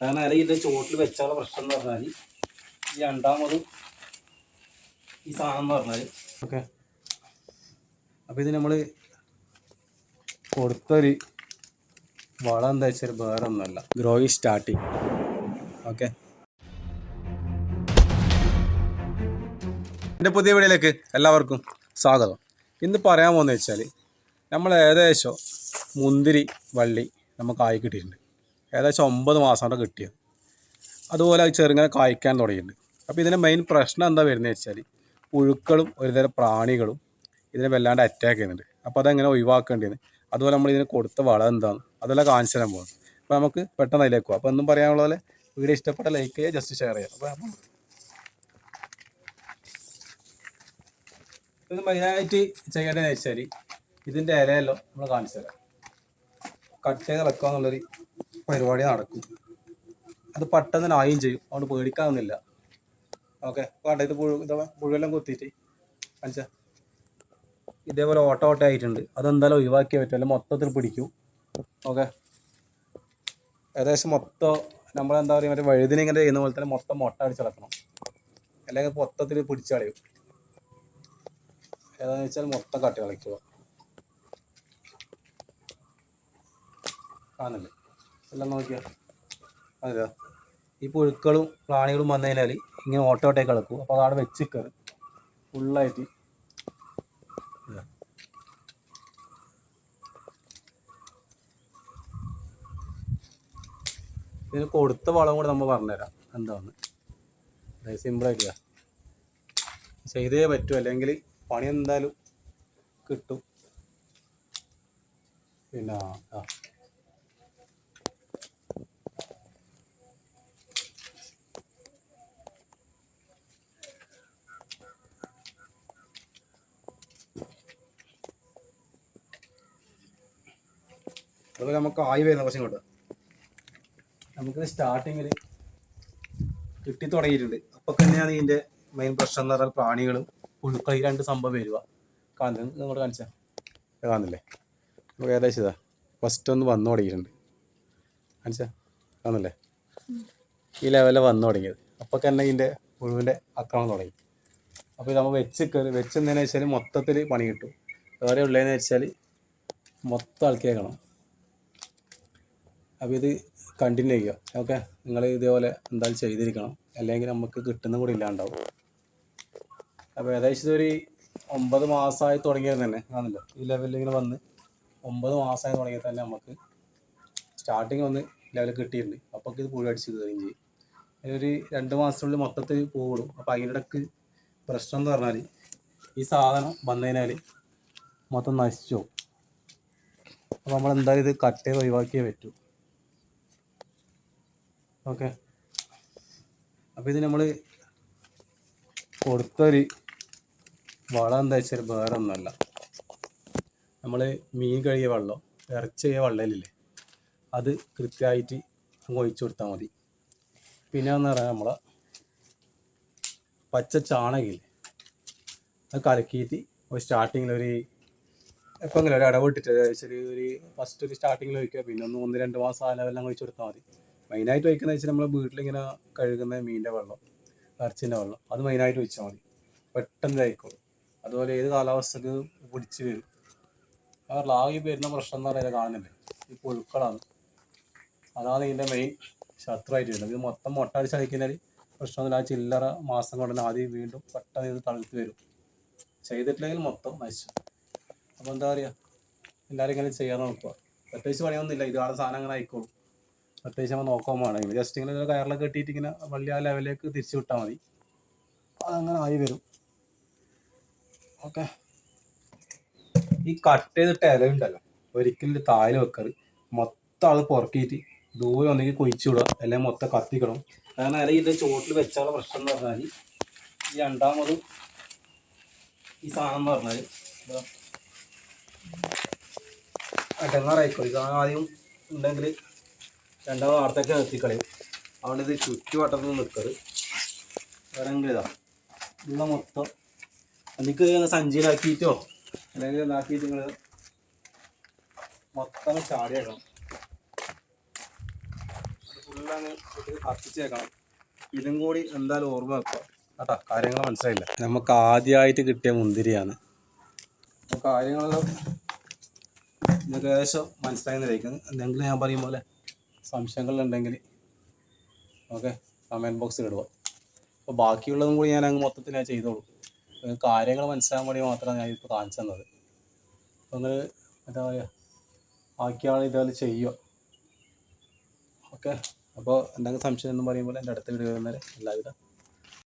കാരണം അല്ലെങ്കിൽ ഇതിന്റെ ചോട്ടിൽ വെച്ചാലുള്ള പ്രശ്നം എന്ന് പറഞ്ഞാൽ ഈ രണ്ടാമത് ഈ സാധനം എന്ന് പറഞ്ഞാൽ ഓക്കെ. അപ്പോൾ ഇത് നമ്മൾ കൊടുത്തൊരു വളം എന്താ വെച്ചാൽ വേറെ ഒന്നുമല്ല ഗ്രോയിങ് സ്റ്റാർട്ടിങ്. ഓക്കെ. എന്റെ പുതിയ വീഡിയോയിലേക്ക് എല്ലാവർക്കും സ്വാഗതം. ഇന്ന് പറയാൻ പോകുന്നത് വെച്ചാൽ നമ്മൾ ഏകദേശം മുന്തിരി വള്ളി നമുക്ക് ആയി കിട്ടിയിട്ടുണ്ട്. ഏകദേശം ഒമ്പത് മാസം കൊണ്ട് കിട്ടിയത്. അതുപോലെ അത് ചെറുങ്ങനെ കായ്ക്കാൻ തുടങ്ങിയിട്ടുണ്ട്. അപ്പോൾ ഇതിന്റെ മെയിൻ പ്രശ്നം എന്താ വരുന്നത് വെച്ചാൽ പുഴുക്കളും ഒരുതരം പ്രാണികളും ഇതിനെ വല്ലാണ്ട് അറ്റാക്ക് ചെയ്യുന്നുണ്ട്. അപ്പോൾ അതെങ്ങനെ ഒഴിവാക്കേണ്ടത് അതുപോലെ നമ്മൾ ഇതിന് കൊടുത്ത വളം എന്താണ് അതെല്ലാം കാണിച്ചു തരാൻ പോകുന്നത് അപ്പോൾ നമുക്ക് പെട്ടെന്ന് അതിലേക്ക് പോകാം അപ്പോൾ എന്നും പറയാനുള്ള പോലെ വീഡിയോ ഇഷ്ടപ്പെട്ട ലൈക്ക് ചെയ്യുക ജസ്റ്റ് ഷെയർ ചെയ്യുക. അപ്പോൾ നമ്മൾ ഇത് മെയിനായിട്ട് ചെയ്യേണ്ടതെന്ന് വെച്ചാൽ ഇതിന്റെ ഇലയല്ലോ നമ്മൾ കാണിച്ചു തരാം. കട്ട് ചെയ്ത് ഇളക്കുക എന്നുള്ളൊരു പരിപാടി നടക്കും. അത് പെട്ടെന്ന് ആയും ചെയ്യും. അതുകൊണ്ട് പേടിക്കാവുന്നില്ല ഓക്കെ കണ്ട? ഇത് പുഴുവെല്ലാം കുത്തിയിട്ട്. കാണിച്ചാ ഇതേപോലെ ഓട്ട ഓട്ട ആയിട്ടുണ്ട്. അതെന്തായാലും ഒഴിവാക്കിയേ പറ്റും. അല്ലെങ്കിൽ മൊത്തത്തിൽ പിടിക്കും. ഓക്കെ ഏകദേശം മൊത്തം നമ്മളെന്താ പറയുക മറ്റേ വഴുതിനെ ഇങ്ങനെ ചെയ്യുന്ന പോലെ തന്നെ മൊത്തം മുട്ട അടിച്ചിളക്കണം അല്ലെങ്കിൽ മൊത്തത്തിൽ പിടിച്ചു കളയും. ഏതാണെന്ന് വെച്ചാൽ മൊത്തം കട്ടി കളിക്കുക കാണല്ലേ എല്ലാം നോക്കിയാ. അതെയോ? ഈ പുഴുക്കളും പ്രാണികളും വന്നു കഴിഞ്ഞാൽ ഇങ്ങനെ ഓട്ടോട്ടേ കളക്കും അപ്പോൾ അതവിടെ വെച്ച് കയറും ഫുള്ളായിട്ട്. ഇതാ. ഇതിന് കൊടുത്ത വളം കൂടെ നമ്മൾ പറഞ്ഞുതരാം. എന്താണ് അതായത് സിമ്പിളായിട്ടില്ല ചെയ്തേ പറ്റൂ. അല്ലെങ്കിൽ പണി എന്തായാലും കിട്ടും. പിന്നെ ആ. അതുപോലെ നമുക്ക് ആയി വരുന്ന കുറച്ചും ഇങ്ങോട്ട് നമുക്ക് സ്റ്റാർട്ടിങ്ങിൽ കിട്ടി തുടങ്ങിയിട്ടുണ്ട്. അപ്പൊ തന്നെയാണ് ഇതിന്റെ മെയിൻ പ്രശ്നം എന്ന് പറഞ്ഞാൽ പ്രാണികളും പുഴുക്കൾ രണ്ട് സംഭവം വരിക. കാണുന്നത് നിങ്ങളോട് കാണുന്നില്ലേ? നമുക്ക് ഏകദേശം ഇതാ. ഫസ്റ്റ് ഒന്ന് വന്നു തുടങ്ങിയിട്ടുണ്ട്. കാണിച്ചാ? കാണുന്നില്ലേ? ഈ ലെവലിൽ വന്നു തുടങ്ങിയത്. അപ്പൊ തന്നെ ഇതിന്റെ പുഴുവിന്റെ ആക്രമണം തുടങ്ങി. അപ്പോൾ നമ്മൾ വെച്ച് കയറി വെച്ചെന്നതിന് വെച്ചാൽ മൊത്തത്തിൽ പണി കിട്ടും. വേറെ ഉള്ളതെന്ന് വെച്ചാൽ മൊത്തം ആൾക്കേക്കണം അപ്പോൾ ഇത് കണ്ടിന്യൂ ചെയ്യുക. ഓക്കെ നിങ്ങൾ ഇതേപോലെ എന്തായാലും ചെയ്തിരിക്കണം. അല്ലെങ്കിൽ നമുക്ക് കിട്ടുന്ന കൂടി ഇല്ലാണ്ടാവും. അപ്പോൾ ഏകദേശം ഇതൊരു ഒമ്പത് മാസമായി തുടങ്ങിയത് തന്നെ. ആണല്ലോ? ഈ ലെവലിൽ ഇങ്ങനെ വന്ന് ഒമ്പത് മാസമായി തുടങ്ങിയത് തന്നെ നമുക്ക് സ്റ്റാർട്ടിങ് വന്ന് ലെവൽ കിട്ടിയിട്ടുണ്ട്. അപ്പോൾ ഇത് പുഴ അടിച്ച് കയറുകയും ചെയ്യും. ഒരു രണ്ട് മാസത്തിനുള്ളിൽ മൊത്തത്തിൽ പോകുള്ളൂ. അപ്പോൾ അതിന്റെ ഇടയ്ക്ക് പ്രശ്നം എന്ന് പറഞ്ഞാൽ ഈ സാധനം വന്നതിനാൽ മൊത്തം നശിച്ചു പോകും. അപ്പോൾ നമ്മൾ എന്തായാലും ഇത് കട്ട് ചെയ്ത് ഒഴിവാക്കിയേ പറ്റൂ. ഓക്കെ. അപ്പോൾ ഇത് നമ്മൾ കൊടുത്തൊരു വളം എന്താ വെച്ചാൽ വേറെ ഒന്നുമല്ല നമ്മൾ മീൻ കഴിയ വെള്ളം ഇറച്ചി കഴിയ വെള്ളമില്ലേ അത് കൃത്യമായിട്ട് ഒഴിച്ചു കൊടുത്താൽ മതി. പിന്നെ എന്ന് പറഞ്ഞാൽ നമ്മളെ പച്ച ചാണകമില്ലേ അത് കലക്കിയിട്ട് ഒരു സ്റ്റാർട്ടിങ്ങിൽ ഒരു എപ്പോഴെങ്കിലും ഒരു ഇടവിട്ടിട്ട് ഒരു ഫസ്റ്റ് ഒരു സ്റ്റാർട്ടിങ്ങിൽ ഒഴിക്കുക. പിന്നെ ഒന്ന് ഒന്ന് രണ്ട് മാസം ആ അങ്ങ് ഒഴിച്ചു കൊടുത്താൽ മതി. മെയിനായിട്ട് വയ്ക്കുന്നത് വെച്ചാൽ നമ്മൾ വീട്ടിലിങ്ങനെ കഴുകുന്ന മീനിന്റെ വെള്ളം ഇറച്ചിന്റെ വെള്ളം അത് മെയിനായിട്ട് വെച്ചാൽ മതി. പെട്ടെന്ന് കഴിക്കോളും അതുപോലെ ഏത് കാലാവസ്ഥക്ക് പിടിച്ച് വരും. കാരണം ആകെ വരുന്ന പ്രശ്നം എന്ന് പറയുന്നത് കാണുന്നില്ലേ? ഈ പുഴുക്കളാണ്. അതാണ് ഇതിന്റെ മെയിൻ ശത്രുവായിട്ട് വരുന്നത്. ഇത് മൊത്തം മുട്ട അടിച്ച് അടിക്കുന്നതിൽ പ്രശ്നമൊന്നുമില്ല. ആ ചില്ലറ മാസം കൊണ്ട് തന്നെ ആദ്യം വീണ്ടും പെട്ടെന്ന് ഇത് തളുത്ത് വരും. ചെയ്തിട്ടില്ലെങ്കിൽ മൊത്തം നശിച്ചു. അപ്പോൾ എന്താ പറയുക എല്ലാവരും ഇങ്ങനെ ചെയ്യാൻ നോക്കുക. പ്രത്യേകിച്ച് പണിയൊന്നുമില്ല. ഇതാണ് സാധനം അങ്ങനെ ആയിക്കോളും. പ്രത്യേകിച്ച് നമ്മൾ നോക്കാൻ ജസ്റ്റ് ഇങ്ങനെ കയറിലൊക്കെ കെട്ടിയിട്ട് ഇങ്ങനെ വലിയ ആ ലെവലിലേക്ക് തിരിച്ചു വിട്ടാൽ മതി. അതങ്ങനെ ആയി വരും. ഓക്കെ ഈ കട്ട് ചെയ്തിട്ട് ഇല ഉണ്ടല്ലോ. ഒരിക്കലും താഴെ വെക്കരുത്. മൊത്തം അത് പുറക്കിയിട്ട് ദൂരെ ഒന്നെങ്കിൽ കുഴിച്ചു വിടുക. അല്ലെങ്കിൽ മൊത്തം കത്തിക്കണം. കാരണം ഇല ഇതിന്റെ ചോട്ടിൽ വെച്ചാലുള്ള പ്രശ്നം എന്ന് പറഞ്ഞാൽ ഈ രണ്ടാമത് ഈ സാധനം എന്ന് പറഞ്ഞാൽ അടങ്ങാറായിക്കോ. ഇത് ആദ്യം ഉണ്ടെങ്കിൽ രണ്ടാമത് വാർത്തയൊക്കെ നിർത്തിക്കളയും അതുകൊണ്ട് ഇത് ചുറ്റുവട്ടത്തിൽ നിൽക്കരുത് വേണമെങ്കിൽ ഇതാ ഇന്ന മൊത്തം എനിക്ക് സഞ്ചിയിലാക്കിയിട്ടോ അല്ലെങ്കിൽ ഇതാക്കിയിട്ട് നിങ്ങൾ മൊത്തം ചാടിയേക്കണം. ഫുള്ളാണ് കത്തിച്ചേക്കണം. ഇതും കൂടി എന്തായാലും ഓർമ്മ വെക്കുക കേട്ടോ കാര്യങ്ങൾ മനസ്സിലായില്ല? നമുക്ക് ആദ്യമായിട്ട് കിട്ടിയ മുന്തിരിയാണ്. കാര്യങ്ങളെല്ലാം ഏകദേശം മനസ്സിലായി മനസ്സിലായെന്നിരിക്കുന്നു എന്തെങ്കിലും ഞാൻ പറയും പോലെ സംശയങ്ങളുണ്ടെങ്കിൽ ഓക്കെ കമന്റ് ബോക്സിൽ ഇടുക. അപ്പോൾ ബാക്കിയുള്ളതും കൂടി ഞാൻ അങ്ങ് മൊത്തത്തിൽ ഞാൻ ചെയ്തോളൂ. കാര്യങ്ങൾ മനസ്സിലാകാൻ വേണ്ടി മാത്രമാണ് ഞാൻ ഇപ്പോൾ കാണിച്ചു തന്നത്. അപ്പോൾ നിങ്ങൾ എന്താ പറയുക ബാക്കിയാൾ ഇതുപോലെ ചെയ്യുക. ഓക്കെ? അപ്പോൾ എന്തെങ്കിലും സംശയം എന്ന് പറയുമ്പോൾ എന്റെ അടുത്ത വീഡിയോ വരുന്നവരെ എല്ലാവിധ